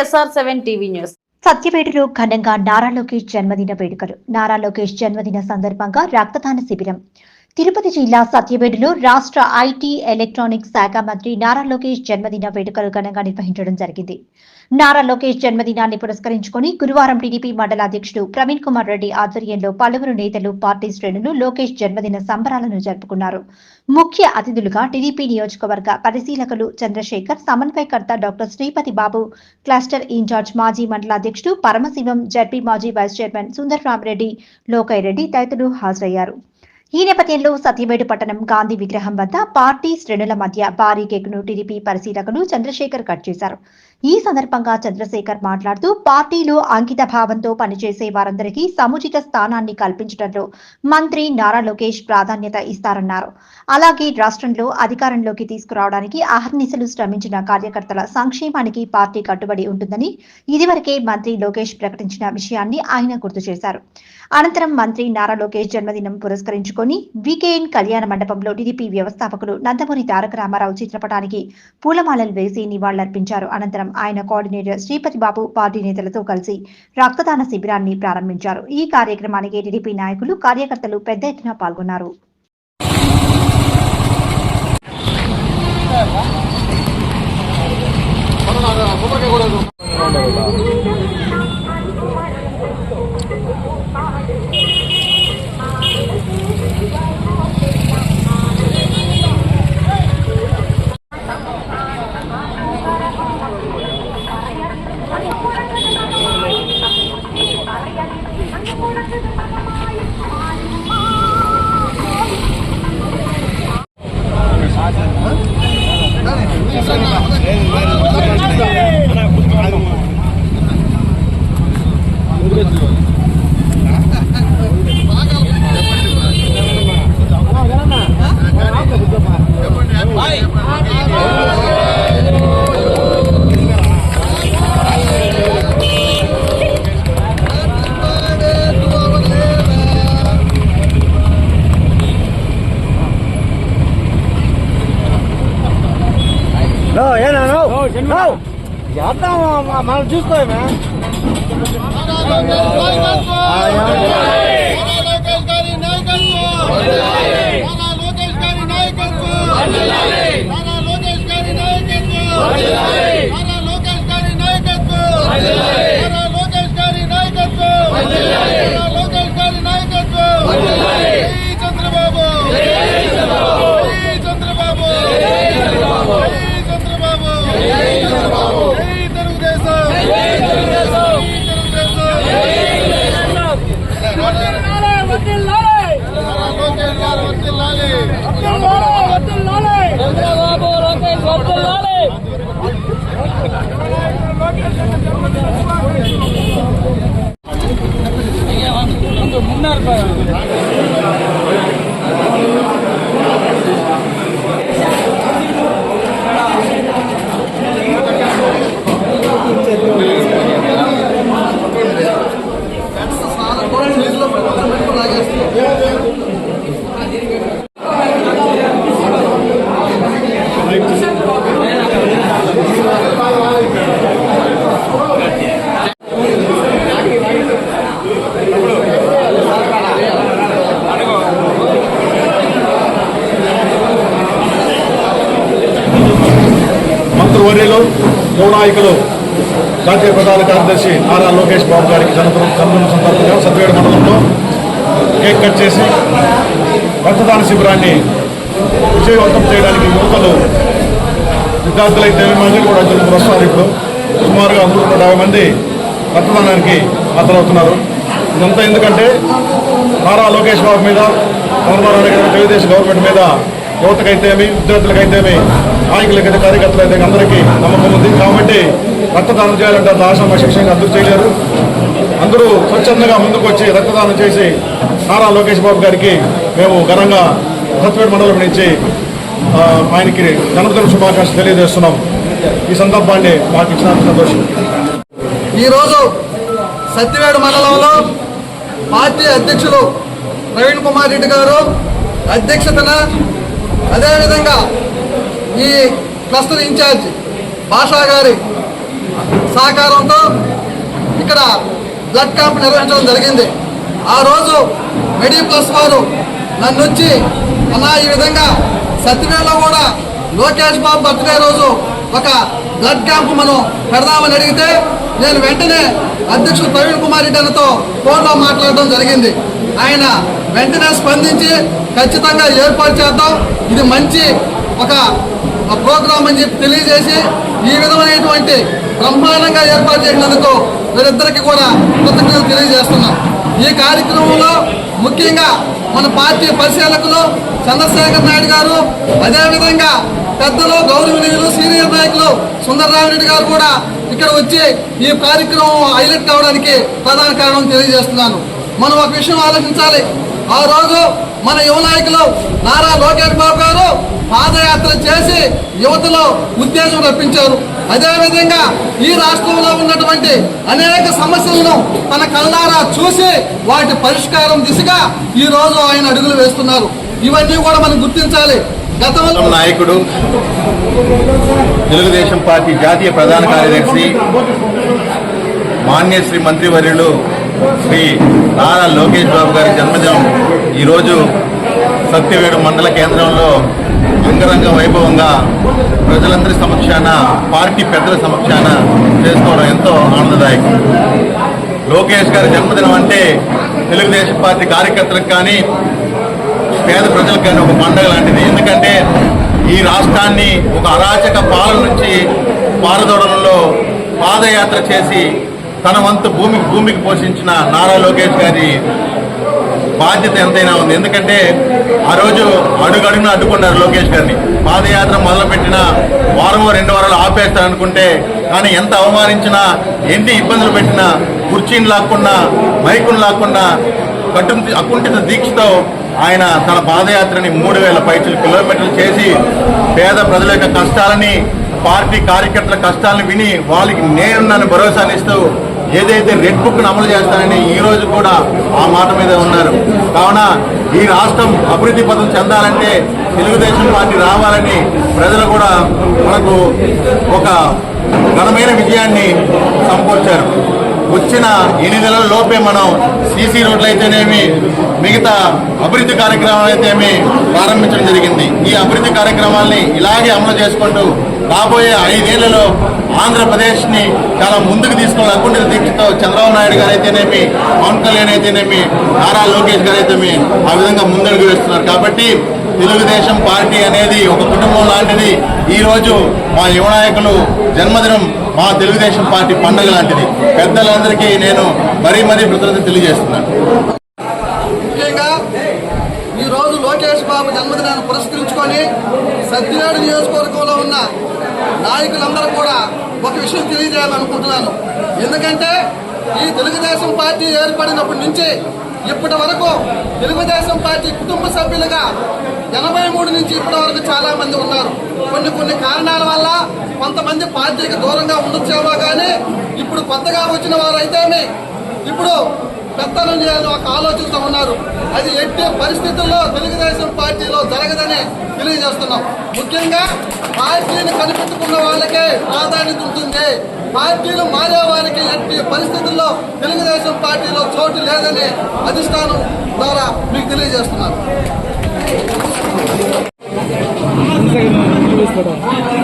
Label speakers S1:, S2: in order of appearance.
S1: SR seven TV news.
S2: సత్యపేటలో ఘనంగా నారా లోకేష్ జన్మదిన వేడుకలు. నారా లోకేష్ జన్మదిన సందర్భంగా రక్తదాన శిబిరం. తిరుపతి జిల్లా సత్యవేడులో రాష్ట్ర ఐటీ ఎలక్ట్రానిక్స్ శాఖ మంత్రి నారా లోకేష్ జన్మదిన వేడుకలు ఘనంగా నిర్వహించడం జరిగింది. నారా లోకేష్ జన్మదినాన్ని పురస్కరించుకొని గురువారం టీడీపీ మండల అధ్యక్షుడు ప్రవీణ్ కుమార్ రెడ్డి ఆధ్వర్యంలో పలువురు నేతలు పార్టీ శ్రేణులు లోకేష్ జన్మదిన సంబరాలను జరుపుకున్నారు. ముఖ్య అతిథులుగా టీడీపీ నియోజకవర్గ పరిశీలకులు చంద్రశేఖర్ సమన్వయకర్త doctor Sripathi Babu cluster in charge మాజీ మండల అధ్యక్షుడు పరమశివం జడ్పీ మాజీ వైస్ చైర్మన్ సుందర్ రామరెడ్డి లోకయ్య రెడ్డి తదితరులు హాజరయ్యారు. ఈ నేపథ్యంలో సత్యమేడు పట్టణం గాంధీ విగ్రహం వద్ద పార్టీ శ్రేణుల మధ్య భారీ కేకును టీడీపీ పరిశీలకులు చంద్రశేఖర్ కట్ చేశారు. ఈ సందర్భంగా చంద్రశేఖర్ మాట్లాడుతూ పార్టీలో అంకిత భావంతో పనిచేసే వారందరికీ సముచిత స్థానాన్ని కల్పించడంలో మంత్రి నారా లోకేష్ ప్రాధాన్యత ఇస్తారన్నారు. అలాగే రాష్ట్రంలో అధికారంలోకి తీసుకురావడానికి అహర్నిశలు శ్రమించిన కార్యకర్తల సంక్షేమానికి పార్టీ కట్టుబడి ఉంటుందని ఇదివరకే మంత్రి లోకేష్ ప్రకటించిన విషయాన్ని ఆయన గుర్తు చేశారు. అనంతరం మంత్రి నారా లోకేష్ జన్మదినం పురస్కరించుకుని వికేఎన్ కళ్యాణ మండపంలో టీడీపీ వ్యవస్థాపకులు నందమూరి తారక రామారావు చిత్రపటానికి పూలమాలలు వేసి నివాళులర్పించారు. అనంతరం ఆయన కోఆర్డినేటర్ శ్రీపతి బాబు పార్టీ నేతలతో కలిసి రక్తదాన శిబిరాన్ని ప్రారంభించారు. ఈ కార్యక్రమానికి టీడీపీ నాయకులు కార్యకర్తలు పెద్ద ఎత్తున పాల్గొన్నారు.
S3: నో ఏనా నో నో చేద్దాం మనం చూసుకోమే
S4: లోకేష్ గారి నాయకత్వం నారా లోకేష్ గారి నాయకత్వం నారా లోకేష్ గారి నాయకత్వం. ಒಂದು ಮುನ್ನೂರು ರೂಪಾಯಿ Yeah,
S5: yeah. యువనాయకులు జాతీయ ప్రధాన కార్యదర్శి నారా లోకేష్ బాబు గారికి జన్మదిన జన్మదిన సందర్భంగా సత్యవేడు మండలంలో కేక్ కట్ చేసి రక్తదాన శిబిరాన్ని విజయవంతం చేయడానికి యువతలు విద్యార్థులైతే మంది కూడా జరుగుతూ వస్తున్నారు ఇప్పుడు సుమారుగా మూడు యాభై మంది రక్తదానానికి హాజరవుతున్నారు. ఇదంతా ఎందుకంటే నారా లోకేష్ బాబు మీద చంద్రబాబు నాయుడు గారి తెలుగుదేశం గవర్నమెంట్ మీద యువతకైతేమి విద్యార్థులకైతేమి నాయకులకైతే కార్యకర్తలైతే అందరికీ నమ్మకం ఉంది. కాబట్టి రక్తదానం చేయాలంటే అంత ఆశామాషికంగా అందరూ చేయలేరు. అందరూ స్వచ్ఛందంగా ముందుకు వచ్చి రక్తదానం చేసి నారా లోకేష్ బాబు గారికి మేము ఘనంగా సత్వేడు మండలం నుంచి ఆయనకి జన్మదిన శుభాకాంక్షలు తెలియజేస్తున్నాం. ఈ సందర్భాన్ని మాకు ఇచ్చిన సంతోషం.
S4: ఈరోజు సత్యవేడు మండలంలో పార్టీ అధ్యక్షులు ప్రవీణ్ కుమార్ రెడ్డి గారు అధ్యక్షతన అదేవిధంగా ఈ క్లస్టర్ ఇన్ఛార్జ్ భాషా గారి సహకారంతో ఇక్కడ బ్లడ్ క్యాంప్ నిర్వహించడం జరిగింది. ఆ రోజు మెడి ప్లస్ వారు నన్ను వచ్చి అలా ఈ విధంగా సత్యవేలో కూడా లోకేష్ బాబు బర్త్డే రోజు ఒక బ్లడ్ క్యాంప్ మనం పెడదామని అడిగితే నేను వెంటనే అధ్యక్షుడు ప్రవీణ్ కుమార్ రెడ్డి అన్నతో ఫోన్లో మాట్లాడడం జరిగింది. ఆయన వెంటనే స్పందించి ఖచ్చితంగా ఏర్పాటు చేద్దాం. ఇది మంచి ఒక ప్రోగ్రామ్ అని చెప్పి తెలియజేసి ఈ విధమైనటువంటి బ్రహ్మాండంగా ఏర్పాటు చేసినందుకు వీరిద్దరికి కూడా కృతజ్ఞతలు తెలియజేస్తున్నాం. ఈ కార్యక్రమంలో ముఖ్యంగా మన పార్టీ పరిశీలకులు చంద్రశేఖర్ నాయుడు గారు అదేవిధంగా పెద్దలు గౌరవనీయులు సీనియర్ నాయకులు సుందరరామరెడ్డి గారు కూడా ఇక్కడ వచ్చి ఈ కార్యక్రమం హైలైట్ కావడానికి ప్రధాన కారణం తెలియజేస్తున్నాను. మనం ఒక విషయం ఆలోచించాలి. ఆ రోజు మన యువ నాయకులు నారా లోకేష్ బాబు గారు పాదయాత్ర చేసి యువతలో ఉత్తేజం రప్పించారు. అదేవిధంగా ఈ రాష్ట్రంలో ఉన్నటువంటి అనేక సమస్యలను తన కళ్ళారా చూసి వాటి పరిష్కారం దిశగా ఈ రోజు ఆయన అడుగులు వేస్తున్నారు. ఇవన్నీ కూడా మనం గుర్తించాలి. గతంలో
S1: నాయకుడు తెలుగుదేశం పార్టీ జాతీయ ప్రధాన కార్యదర్శి మాన్య శ్రీ మంత్రివర్యులు శ్రీ నారా లోకేష్ బాబు గారి జన్మదినం ఈరోజు సత్యవేడు మండల కేంద్రంలో అంగరంగ వైభవంగా ప్రజలందరి సమక్షాన పార్టీ పెద్దల సమక్షాన చేసుకోవడం ఎంతో ఆనందదాయకం. లోకేష్ గారి జన్మదినం అంటే తెలుగుదేశం పార్టీ కార్యకర్తలకు కానీ పేద ప్రజలకు కానీ ఒక పండగ లాంటిది. ఎందుకంటే ఈ రాష్ట్రాన్ని ఒక అరాచక పాలన నుంచి పారదోడంలో పాదయాత్ర చేసి తన వంతు భూమి భూమికి పోషించిన నారా లోకేష్ గారి బాధ్యత ఎంతైనా ఉంది. ఎందుకంటే ఆ రోజు అడుగడుగున అడ్డుకున్నారు లోకేష్ గారిని. పాదయాత్ర మొదలుపెట్టిన వారమో రెండు వారాలు ఆపేస్తారనుకుంటే కానీ ఎంత అవమానించినా ఎన్ని ఇబ్బందులు పెట్టినా కుర్చీని లాక్కున్నా మైకును లాక్కున్నా కట్టు అకుంఠిత దీక్షతో ఆయన తన పాదయాత్రని మూడు వేల పైసలు కిలోమీటర్లు చేసి పేద ప్రజల యొక్క కష్టాలని పార్టీ కార్యకర్తల కష్టాలను విని వాళ్ళకి నేనున్నాను భరోసానిస్తూ ఏదైతే రెడ్ బుక్ను అమలు చేస్తానని ఈ రోజు కూడా ఆ మాట మీద ఉన్నారు. కావున ఈ రాష్ట్రం అభివృద్ధి పథం చెందాలంటే తెలుగుదేశం పార్టీ రావాలని ప్రజలు కూడా మనకు ఒక ఘనమైన విజయాన్ని సమకూర్చారు. వచ్చిన ఎనిమిది నెలల లోపే మనం సీసీ రోడ్లు అయితేనేమి మిగతా అభివృద్ధి కార్యక్రమాలు అయితేమి ప్రారంభించడం జరిగింది. ఈ అభివృద్ధి కార్యక్రమాల్ని ఇలాగే అమలు చేసుకుంటూ రాబోయే ఐదేళ్ళలో ఆంధ్రప్రదేశ్ని చాలా ముందుకు తీసుకున్న అకుంఠిత దీక్షతో చంద్రబాబు నాయుడు గారు అయితేనేమి పవన్ కళ్యాణ్ అయితేనేమి నారా లోకేష్ గారు అయితేమి ఆ విధంగా ముందడుగు వేస్తున్నారు. కాబట్టి తెలుగుదేశం పార్టీ అనేది ఒక కుటుంబం లాంటిది. ఈరోజు మా యువనాయకులు జన్మదినం మా తెలుగుదేశం పార్టీ పండుగ లాంటిది. పెద్దలందరికీ నేను మరీ మరీ కృతజ్ఞత తెలియజేస్తున్నాను.
S4: ముఖ్యంగా ఈరోజు లోకేష్ బాబు జన్మదినాన్ని పురస్కరించుకొని సత్యనాడు నియోజకవర్గంలో ఉన్న నాయకులందరూ కూడా ఒక విషయం తెలియజేయాలనుకుంటున్నాను. ఎందుకంటే ఈ తెలుగుదేశం పార్టీ ఏర్పడినప్పటి నుంచి ఇప్పటి వరకు తెలుగుదేశం పార్టీ కుటుంబ సభ్యులుగా ఎనభై మూడు నుంచి ఇప్పటి వరకు చాలా మంది ఉన్నారు. కొన్ని కొన్ని కారణాల వల్ల కొంతమంది పార్టీకి దూరంగా ఉండొచ్చేమో కానీ ఇప్పుడు కొత్తగా వచ్చిన వారు అయితేనే ఇప్పుడు పెత్తనం చేయాలని ఒక ఆలోచనతో ఉన్నారు. అది ఎట్టి పరిస్థితుల్లో తెలుగుదేశం పార్టీలో జరగదని తెలియజేస్తున్నాం. ముఖ్యంగా పార్టీని కనిపెట్టుకున్న వాళ్ళకే ప్రాధాన్యత ఉంటుంది. పార్టీలు మారే వారికి ఎట్టి పరిస్థితుల్లో తెలుగుదేశం పార్టీలో చోటు లేదని అధిష్టానం ద్వారా మీకు తెలియజేస్తున్నాను
S3: పంపించాడు